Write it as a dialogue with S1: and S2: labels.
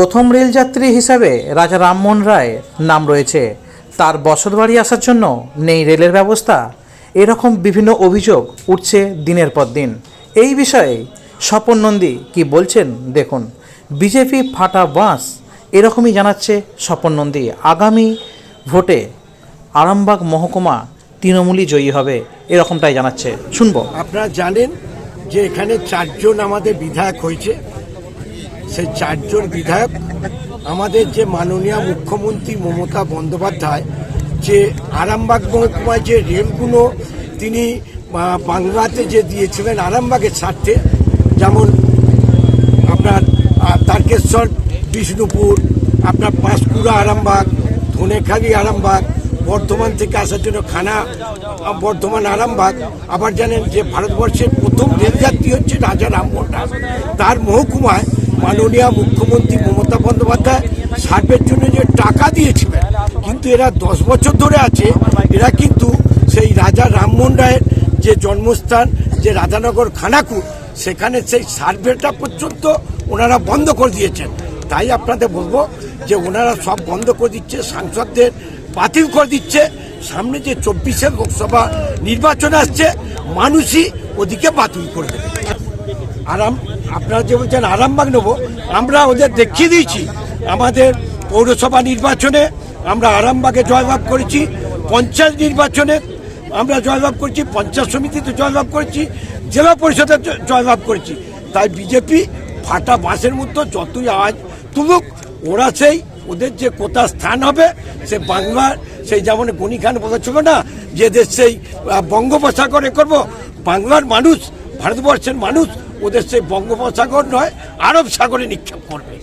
S1: প্রথম রেলযাত্রী হিসাবে রাজা রামমোহন রায় নাম রয়েছে। তার বসতবাড়ি আসার জন্য নেই রেলের ব্যবস্থা। এরকম বিভিন্ন অভিযোগ উঠছে দিনের পর দিন। এই বিষয়ে স্বপন নন্দী কি বলছেন দেখুন। বিজেপি ফাটা বাঁশ, এরকমই জানাচ্ছে স্বপন নন্দী। আগামী ভোটে আরামবাগ মহকুমা তৃণমূলই জয়ী হবে, এরকমটাই জানাচ্ছে। শুনব।
S2: আপনারা জানেন যে এখানে চারজন আমাদের বিধায়ক হয়েছে। সেই চারজন বিধায়ক, আমাদের যে মাননীয় মুখ্যমন্ত্রী মমতা বন্দ্যোপাধ্যায়, যে আরামবাগ মহকুমায় যে রেলগুলো তিনি বাংলাতে যে দিয়েছিলেন আরামবাগের স্বার্থে, যেমন আপনার তারকেশ্বর, বিষ্ণুপুর, আপনার পাঁশকুড়া আরামবাগ, ধনেখালি আরামবাগ, বর্ধমান থেকে আসার জন্য খানা বর্ধমান আরামবাগ, আবার জানেন যে ভারতবর্ষের প্রথম রেলযাত্রী হচ্ছে রাজা রামমোহন। তার মহকুমায় মাননীয় মুখ্যমন্ত্রী মমতা বন্দ্যোপাধ্যায় সার্ভের জন্য যে টাকা দিয়েছিলেন, কিন্তু এরা দশ বছর ধরে আছে, এরা কিন্তু সেই রাজা রামমোহন রায়ের যে জন্মস্থান, যে রাধানগর খানাকুর সেখানে সেই সার্ভেটা পর্যন্ত ওনারা বন্ধ করে দিয়েছেন। তাই আপনাদের বলব যে ওনারা সব বন্ধ করে দিচ্ছে, সাংসদদের বাতিল করে দিচ্ছে। সামনে যে চব্বিশে লোকসভা নির্বাচন আসছে, মানুষই ওদিকে বাতিল করে দেবে। আরাম, আপনারা যে বলছেন আরামবাগ নেব, আমরা ওদের দেখিয়ে দিয়েছি। আমাদের পৌরসভা নির্বাচনে আমরা আরামবাগে জয়লাভ করেছি, পঞ্চায়েত নির্বাচনে আমরা জয়লাভ করেছি, পঞ্চায়েত সমিতিতে জয়লাভ করেছি, জেলা পরিষদে জয়লাভ করেছি। তাই বিজেপি ফাটা বাঁশের মতো যতই আওয়াজ তুলুক, ওরা সেই ওদের যে কোথা স্থান হবে, সে বাংলার সেই যেমন গনি খান বলেছিল না, যে দেশ সেই বঙ্গোপসাগরে করব, বাংলার মানুষ, ভারতবর্ষের মানুষ ওদের সেই বঙ্গোপসাগর নয় আরব সাগরে নিক্ষেপ করবে।